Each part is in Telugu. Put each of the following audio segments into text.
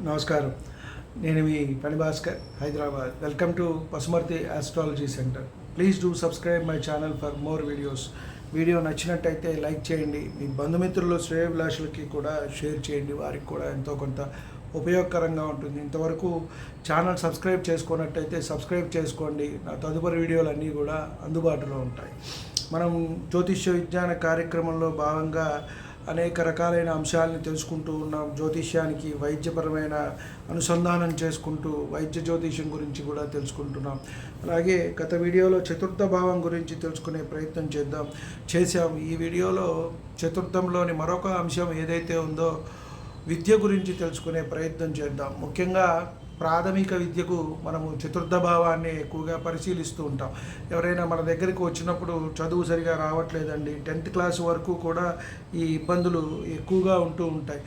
నమస్కారం. నేను మీ పని Bhaskar Hyderabad. Welcome to Pasumarthi astrology centre please do subscribe my channel for more videos video నచ్చినట్టయితే లైక్ చేయండి. మీ బంధుమిత్రులు శ్రేయభిలాషులకి కూడా షేర్ చేయండి. వారికి కూడా ఎంతో కొంత ఉపయోగకరంగా ఉంటుంది. ఇంతవరకు ఛానల్ సబ్స్క్రైబ్ చేసుకున్నట్టయితే సబ్స్క్రైబ్ చేసుకోండి. నా తదుపరి వీడియోలు అన్నీ కూడా అందుబాటులో ఉంటాయి. మనం జ్యోతిష్య విజ్ఞాన కార్యక్రమంలో భాగంగా అనేక రకాలైన అంశాలను తెలుసుకుంటూ ఉన్నాం. జ్యోతిష్యానికి వైద్యపరమైన అనుసంధానం చేసుకుంటూ వైద్య జ్యోతిష్యం గురించి కూడా తెలుసుకుంటున్నాం. అలాగే గత వీడియోలో చతుర్థ భావం గురించి తెలుసుకునే ప్రయత్నం చేద్దాం. చేశాం. ఈ వీడియోలో చతుర్థంలోని మరొక అంశం ఏదైతే ఉందో విద్య గురించి తెలుసుకునే ప్రయత్నం చేద్దాం. ముఖ్యంగా ప్రాథమిక విద్యకు మనము చతుర్థ భావాన్ని ఎక్కువగా పరిశీలిస్తూ ఉంటాం. ఎవరైనా మన దగ్గరికి వచ్చినప్పుడు చదువు సరిగా రావట్లేదండి. టెన్త్ క్లాస్ వరకు కూడా ఈ ఇబ్బందులు ఎక్కువగా ఉంటూ ఉంటాయి.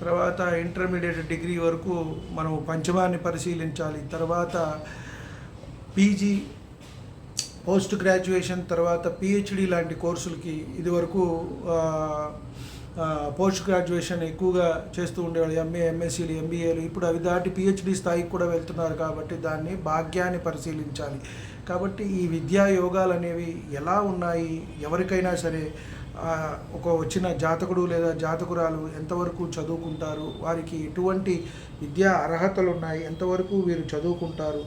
తర్వాత ఇంటర్మీడియట్ డిగ్రీ వరకు మనం పంచమాన్ని పరిశీలించాలి. తర్వాత పీజీ పోస్ట్ గ్రాడ్యుయేషన్ తర్వాత పిహెచ్డి లాంటి కోర్సులకి ఇదివరకు పోస్ట్ గ్రాడ్యుయేషన్ ఎక్కువగా చేస్తూ ఉండేవాళ్ళు ఎంఏ ఎంఎస్సీలు ఎంబీఏలు ఇప్పుడు అవి దాటి పిహెచ్డి స్థాయికి కూడా వెళ్తున్నారు కాబట్టి దాన్ని భాగ్యాన్ని పరిశీలించాలి. కాబట్టి ఈ విద్యా యోగాలు అనేవి ఎలా ఉన్నాయి? ఎవరికైనా సరే ఒక వచ్చిన జాతకుడు లేదా జాతకురాలు ఎంతవరకు చదువుకుంటారు? వారికి ఎటువంటి విద్యా అర్హతలు ఉన్నాయి? ఎంతవరకు వీరు చదువుకుంటారు?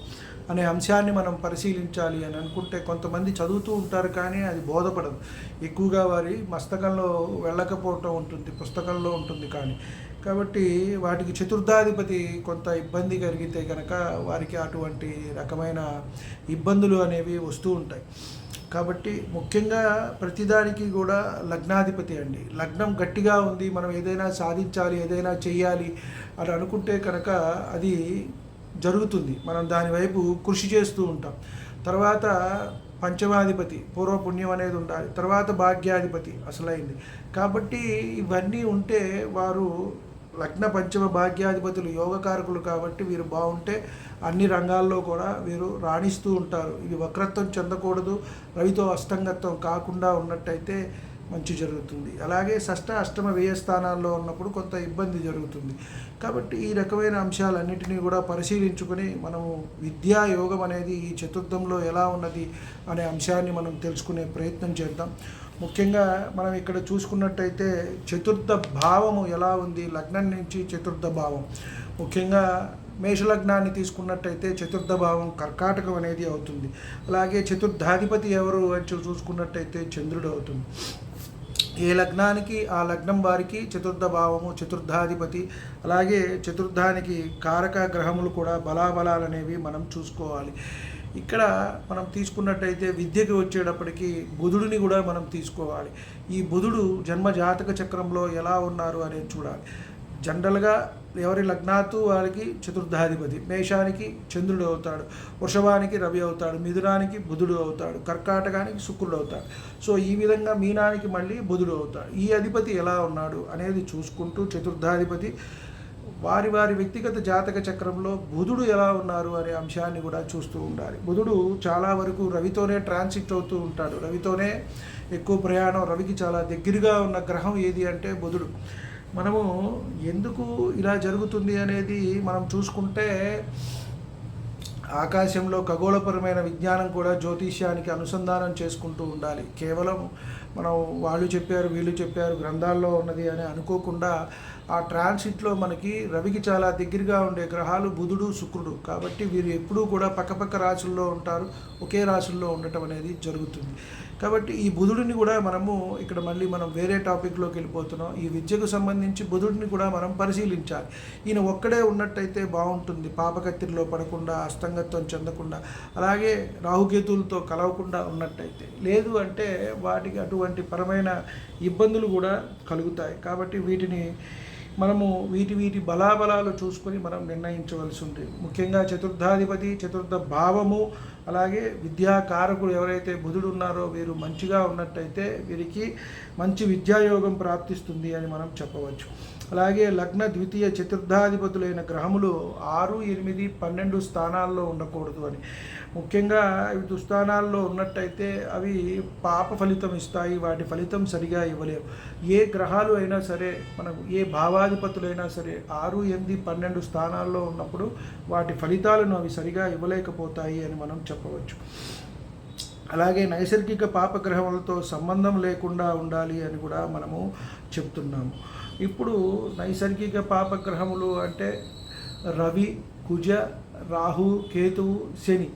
అనే అంశాన్ని మనం పరిశీలించాలి అని అనుకుంటే కొంతమంది చదువుతూ ఉంటారు కానీ అది బోధపడదు. ఎక్కువగా వారి మస్తకంలో వెళ్ళకపోవటం ఉంటుంది పుస్తకంలో ఉంటుంది కానీ. కాబట్టి వాటికి చతుర్థాధిపతి కొంత ఇబ్బంది కలిగితే కనుక వారికి అటువంటి రకమైన ఇబ్బందులు అనేవి వస్తూ ఉంటాయి. కాబట్టి ముఖ్యంగా ప్రతిదానికి కూడా లగ్నాధిపతి అండి. లగ్నం గట్టిగా ఉంది మనం ఏదైనా సాధించాలి ఏదైనా చేయాలి అని అనుకుంటే కనుక అది జరుగుతుంది. మనం దాని వైపు కృషి చేస్తూ ఉంటాం. తర్వాత పంచమాధిపతి పూర్వపుణ్యం అనేది ఉండాలి. తర్వాత భాగ్యాధిపతి అసలైంది. కాబట్టి ఇవన్నీ ఉంటే వారు లగ్న పంచమ భాగ్యాధిపతులు యోగకారకులు కాబట్టి వీరు బాగుంటే అన్ని రంగాల్లో కూడా వీరు రాణిస్తూ ఉంటారు. ఇది వక్రత్వం చెందకూడదు. రవితో అస్తంగత్వం కాకుండా ఉన్నట్టయితే మంచి జరుగుతుంది. అలాగే షష్ట అష్టమ వ్యయ స్థానాల్లో ఉన్నప్పుడు కొంత ఇబ్బంది జరుగుతుంది. కాబట్టి ఈ రకమైన అంశాలన్నింటినీ కూడా పరిశీలించుకొని మనము విద్యా యోగం అనేది ఈ చతుర్థంలో ఎలా ఉన్నది అనే అంశాన్ని మనం తెలుసుకునే ప్రయత్నం చేద్దాం. ముఖ్యంగా మనం ఇక్కడ చూసుకున్నట్టయితే చతుర్థ భావము ఎలా ఉంది? లగ్నం నుంచి చతుర్థ భావం. ముఖ్యంగా మేషలగ్నాన్ని తీసుకున్నట్టయితే చతుర్థ భావం కర్కాటకం అనేది అవుతుంది. అలాగే చతుర్థాధిపతి ఎవరు అని చూసుకున్నట్టయితే చంద్రుడు అవుతుంది. ఏ లగ్నానికి ఆ లగ్నం వారికి చతుర్థ భావము చతుర్థాధిపతి. అలాగే చతుర్థానికి కారక గ్రహములు కూడా బలాబలాలు అనేవి మనం చూసుకోవాలి. ఇక్కడ మనం తీసుకున్నట్టయితే విద్యకి వచ్చేటప్పటికి బుధుడిని కూడా మనం తీసుకోవాలి. ఈ బుధుడు జన్మ జాతక చక్రంలో ఎలా ఉన్నారు అనేది చూడాలి. జనరల్గా ఎవరి లగ్నాతు వారికి చతుర్థాధిపతి మేషానికి చంద్రుడు అవుతాడు వృషభానికి రవి అవుతాడు మిథునానికి బుధుడు అవుతాడు కర్కాటకానికి శుక్రుడు అవుతాడు. సో ఈ విధంగా మీనానికి మళ్ళీ బుధుడు అవుతాడు. ఈ అధిపతి ఎలా ఉన్నాడు అనేది చూసుకుంటూ చతుర్థాధిపతి వారి వారి వ్యక్తిగత జాతక చక్రంలో బుధుడు ఎలా ఉన్నారు అనే అంశాన్ని కూడా చూస్తూ ఉండాలి. బుధుడు చాలా వరకు రవితోనే ట్రాన్సిట్ అవుతూ ఉంటాడు. రవితోనే ఎక్కువ ప్రయాణం రవికి చాలా దగ్గరగా ఉన్న గ్రహం ఏది అంటే బుధుడు. మనము ఎందుకు ఇలా జరుగుతుంది అనేది మనం చూసుకుంటే ఆకాశంలో ఖగోళపరమైన విజ్ఞానం కూడా జ్యోతిష్యానికి అనుసంధానం చేసుకుంటూ ఉండాలి. కేవలం మనం వాళ్ళు చెప్పారు వీళ్ళు చెప్పారు గ్రంథాల్లో ఉన్నది అని అనుకోకుండా ఆ ట్రాన్సిట్లో మనకి రవికి చాలా దగ్గరగా ఉండే గ్రహాలు బుధుడు శుక్రుడు. కాబట్టి వీరు ఎప్పుడూ కూడా పక్కపక్క రాశుల్లో ఉంటారు ఒకే రాశుల్లో ఉండటం అనేది జరుగుతుంది. కాబట్టి ఈ బుధుడిని కూడా మనము ఇక్కడ మళ్ళీ మనం వేరే టాపిక్లోకి వెళ్ళిపోతున్నాం. ఈ విద్యకు సంబంధించి బుధుడిని కూడా మనం పరిశీలించాలి. ఈయన ఒక్కడే ఉన్నట్టయితే బాగుంటుంది. పాపకత్తిరిలో పడకుండా అస్తంగత్వం చెందకుండా అలాగే రాహుకేతులతో కలవకుండా ఉన్నట్టయితే. లేదు అంటే వాటికి అటు వంటి పరమైన ఇబ్బందులు కూడా కలుగుతాయి. కాబట్టి వీటిని మనము వీటి వీటి బలాబలాలు చూసుకొని మనం నిర్ణయించవలసి ఉంటుంది. ముఖ్యంగా చతుర్థాధిపతి చతుర్థ భావము అలాగే విద్యాకారకుడు ఎవరైతే బుధుడు ఉన్నారో వీరు మంచిగా ఉన్నట్టయితే వీరికి మంచి విద్యాయోగం ప్రాప్తిస్తుంది అని మనం చెప్పవచ్చు. అలాగే లగ్న ద్వితీయ చతుర్థాధిపతులైన గ్రహములు ఆరు ఎనిమిది పన్నెండు స్థానాల్లో ఉండకూడదు అని. ముఖ్యంగా ఇవి దుస్థానాల్లో ఉన్నట్టయితే అవి పాప ఫలితం ఇస్తాయి వాటి ఫలితం సరిగా ఇవ్వలేవు. ఏ గ్రహాలు అయినా సరే మనకు ఏ భావాధిపతులైనా సరే ఆరు ఎనిమిది పన్నెండు స్థానాల్లో ఉన్నప్పుడు వాటి ఫలితాలను అవి సరిగా ఇవ్వలేకపోతాయి అని మనం చెప్పవచ్చు. అలాగే నైసర్గిక పాపగ్రహములతో సంబంధం లేకుండా ఉండాలి అని కూడా మనము చెప్తున్నాము. ఇప్పుడు నైసర్గిక పాపగ్రహములు అంటే రవి కుజ రాహు కేతువు శని.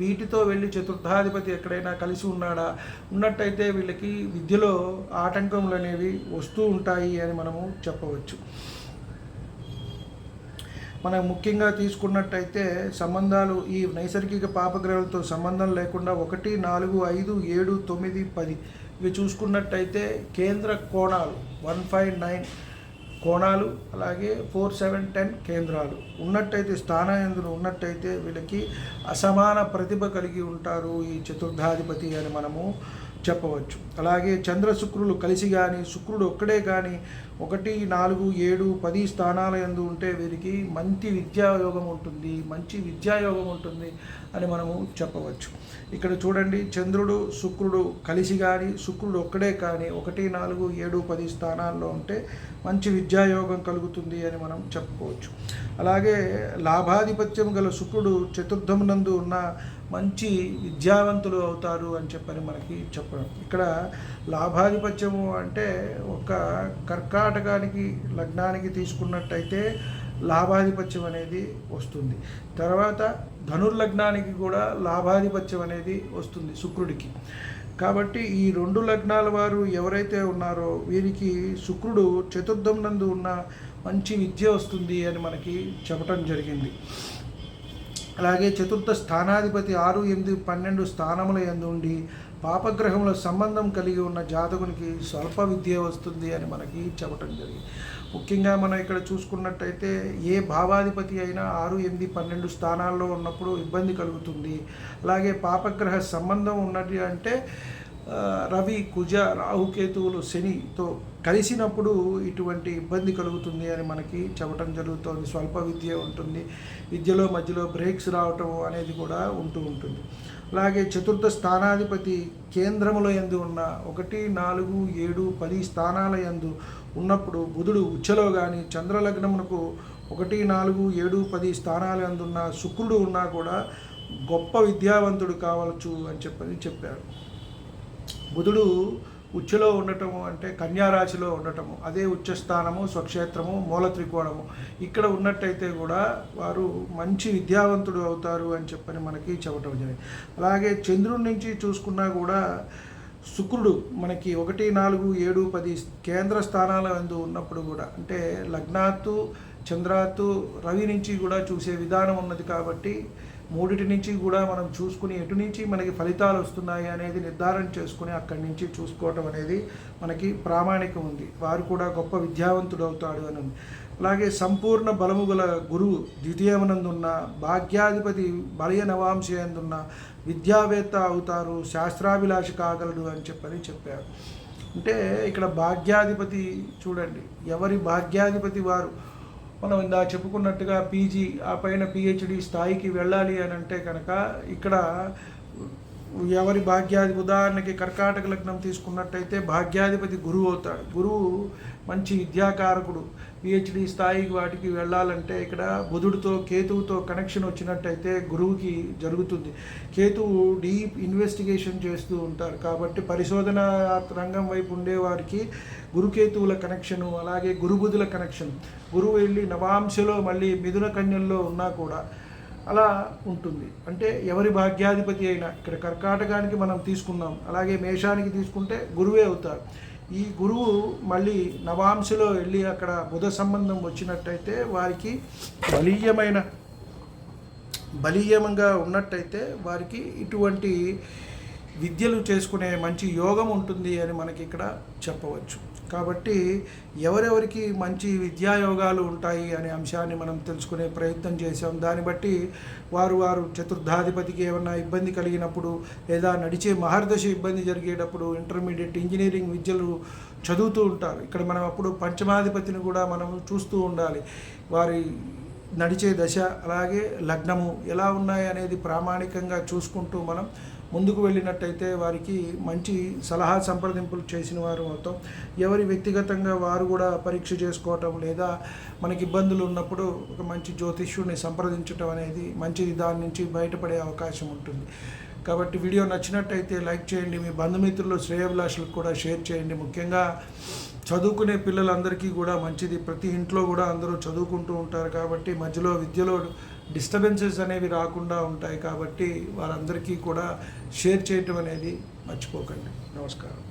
వీటితో వెళ్ళి చతుర్థాధిపతి ఎక్కడైనా కలిసి ఉన్నాడా? ఉన్నట్టయితే వీళ్ళకి విద్యలో ఆటంకములు అనేవి వస్తూ ఉంటాయి అని మనము చెప్పవచ్చు. మనం ముఖ్యంగా తీసుకున్నట్టయితే సంబంధాలు ఈ నైసర్గిక పాపగ్రహాలతో సంబంధం లేకుండా ఒకటి నాలుగు ఐదు ఏడు తొమ్మిది పది. ఇవి చూసుకున్నట్టయితే కేంద్ర కోణాలు వన్ ఫైవ్ నైన్ కోణాలు అలాగే ఫోర్ సెవెన్ టెన్ కేంద్రాలు. ఉన్నట్టయితే స్థానాయందులు ఉన్నట్టయితే వీళ్ళకి అసమాన ప్రతిభ కలిగి ఉంటారు ఈ చతుర్థాధిపతి అని మనము చెప్పవచ్చు. అలాగే చంద్ర శుక్రులు కలిసి కానీ శుక్రుడు ఒక్కడే కానీ ఒకటి నాలుగు ఏడు పది స్థానాల ఎందు ఉంటే వీరికి మంచి విద్యాయోగం ఉంటుంది మంచి విద్యాయోగం ఉంటుంది అని మనము చెప్పవచ్చు. ఇక్కడ చూడండి చంద్రుడు శుక్రుడు కలిసి కానీ శుక్రుడు ఒక్కడే కానీ ఒకటి నాలుగు ఏడు పది స్థానాల్లో ఉంటే మంచి విద్యాయోగం కలుగుతుంది అని మనం చెప్పుకోవచ్చు. అలాగే లాభాధిపత్యం గల శుక్రుడు చతుర్థమునందు ఉన్న మంచి విద్యావంతులు అవుతారు అని చెప్పని మనకి చెప్పడం. ఇక్కడ లాభాధిపత్యము అంటే ఒక కర్కాటకానికి లగ్నానికి తీసుకున్నట్టయితే లాభాధిపత్యం అనేది వస్తుంది. తర్వాత ధనుర్లగ్నానికి కూడా లాభాధిపత్యం అనేది వస్తుంది శుక్రుడికి. కాబట్టి ఈ రెండు లగ్నాల వారు ఎవరైతే ఉన్నారో వీరికి శుక్రుడు చతుర్థం నందు ఉన్న మంచి విద్య వస్తుంది అని మనకి చెప్పటం జరిగింది. అలాగే చతుర్థ స్థానాధిపతి ఆరు ఎనిమిది పన్నెండు స్థానముల ఎందు ఉండి పాపగ్రహముల సంబంధం కలిగి ఉన్న జాతకునికి స్వల్ప విద్య వస్తుంది అని మనకి చెప్పటం జరిగింది. ముఖ్యంగా మనం ఇక్కడ చూసుకున్నట్టయితే ఏ భావాధిపతి అయినా ఆరు ఎనిమిది పన్నెండు స్థానాల్లో ఉన్నప్పుడు ఇబ్బంది కలుగుతుంది. అలాగే పాపగ్రహ సంబంధం ఉన్నది అంటే రవి కుజ రాహుకేతువులు శనితో కలిసినప్పుడు ఇటువంటి ఇబ్బంది కలుగుతుంది అని మనకి చెప్పటం జరుగుతుంది. స్వల్ప విద్య ఉంటుంది. విద్యలో మధ్యలో బ్రేక్స్ రావటం అనేది కూడా ఉంటూ ఉంటుంది. అలాగే చతుర్థ స్థానాధిపతి కేంద్రముల ఎందు ఉన్న ఒకటి నాలుగు ఏడు పది స్థానాల యందు ఉన్నప్పుడు బుధుడు ఉచ్చలో కానీ చంద్రలగ్నమునకు ఒకటి నాలుగు ఏడు పది స్థానాల యందున్న శుక్రుడు ఉన్నా కూడా గొప్ప విద్యావంతుడు కావచ్చు అని చెప్పని చెప్పారు. బుధుడు ఉచ్చులో ఉండటము అంటే కన్యారాశిలో ఉండటము అదే ఉచ్చస్థానము స్వక్షేత్రము మూల త్రికోణము. ఇక్కడ ఉన్నట్టయితే కూడా వారు మంచి విద్యావంతుడు అవుతారు అని చెప్పని మనకి చెప్పటం జరిగింది. అలాగే చంద్రుడి నుంచి చూసుకున్నా కూడా శుక్రుడు మనకి ఒకటి నాలుగు ఏడు పది కేంద్ర స్థానాల ఎందు ఉన్నప్పుడు కూడా అంటే లగ్నాత్తు చంద్రాత్తు రవి నుంచి కూడా చూసే విధానం ఉన్నది కాబట్టి మూడిటి నుంచి కూడా మనం చూసుకుని ఎటు నుంచి మనకి ఫలితాలు వస్తున్నాయి అనేది నిర్ధారణ చేసుకుని అక్కడి నుంచి చూసుకోవటం అనేది మనకి ప్రామాణికం ఉంది. వారు కూడా గొప్ప విద్యావంతుడు అవుతాడు అని ఉంది. అలాగే సంపూర్ణ బలము గల గురువు ద్వితీయమనందున్న భాగ్యాధిపతి బలయ నవాంశయందున్న విద్యావేత్త అవుతారు శాస్త్రాభిలాషి కాగలడు అని చెప్పని చెప్పారు. అంటే ఇక్కడ భాగ్యాధిపతి చూడండి ఎవరి భాగ్యాధిపతి వారు? మనం ఇందా చెప్పుకున్నట్టుగా పీజీ ఆ పైన పిహెచ్డి స్థాయికి వెళ్ళాలి అని అంటే కనుక ఇక్కడ ఎవరి భాగ్యాధి ఉదాహరణకి కర్కాటక లగ్నం తీసుకున్నట్టయితే భాగ్యాధిపతి గురువు అవుతాడు. గురువు మంచి విద్యాకారకుడు. పిహెచ్డి స్థాయికి వాటికి వెళ్ళాలంటే ఇక్కడ బుధుడితో కేతువుతో కనెక్షన్ వచ్చినట్టయితే గురువుకి జరుగుతుంది. కేతువు డీప్ ఇన్వెస్టిగేషన్ చేస్తూ ఉంటారు కాబట్టి పరిశోధన రంగం వైపు ఉండే వారికి గురుకేతువుల కనెక్షను అలాగే గురుబుధుల కనెక్షన్ గురువు వెళ్ళి నవాంశలో మళ్ళీ మిథున కన్యల్లో ఉన్నా కూడా అలా ఉంటుంది. అంటే ఎవరి భాగ్యాధిపతి అయినా ఇక్కడ కర్కాటకానికి మనం తీసుకున్నాం అలాగే మేషానికి తీసుకుంటే గురువే అవుతారు. ఈ గురువు మళ్ళీ నవాంశలో వెళ్ళి అక్కడ బుధ సంబంధం వచ్చినట్టయితే వారికి బలీయమైన బలీయంగా ఉన్నట్టయితే వారికి ఇటువంటి విద్యలు చేసుకునే మంచి యోగం ఉంటుంది అని మనకి ఇక్కడ చెప్పవచ్చు. కాబట్టి ఎవరెవరికి మంచి విద్యాయోగాలు ఉంటాయి అనే అంశాన్ని మనం తెలుసుకునే ప్రయత్నం చేశాం. దాన్ని బట్టి వారు వారు చతుర్థాధిపతికి ఏమన్నా ఇబ్బంది కలిగినప్పుడు లేదా నడిచే మహర్దశ ఇబ్బంది జరిగేటప్పుడు ఇంటర్మీడియట్ ఇంజనీరింగ్ విద్యలు చదువుతూ ఉంటారు. ఇక్కడ మనం అప్పుడు పంచమాధిపతిని కూడా మనం చూస్తూ ఉండాలి. వారి నడిచే దశ అలాగే లగ్నము ఎలా ఉన్నాయి అనేది ప్రామాణికంగా చూసుకుంటూ మనం ముందుకు వెళ్ళినట్టయితే వారికి మంచి సలహా సంప్రదింపులు చేసిన వారు అవుతాం. ఎవరి వ్యక్తిగతంగా వారు కూడా పరీక్ష చేసుకోవటం లేదా మనకి ఇబ్బందులు ఉన్నప్పుడు ఒక మంచి జ్యోతిష్యుడిని సంప్రదించటం అనేది మంచిది. దాని నుంచి బయటపడే అవకాశం ఉంటుంది. కాబట్టి వీడియో నచ్చినట్టయితే లైక్ చేయండి. మీ బంధుమిత్రులు శ్రేయభిలాషులకు కూడా షేర్ చేయండి. ముఖ్యంగా చదువుకునే పిల్లలందరికీ కూడా మంచిది. ప్రతి ఇంట్లో కూడా అందరూ చదువుకుంటూ ఉంటారు కాబట్టి మధ్యలో విద్యలో డిస్టర్బెన్సెస్ అనేవి రాకుండా ఉంటాయి కాబట్టి వారందరికీ కూడా షేర్ చేయటం అనేది మర్చిపోకండి. నమస్కారం.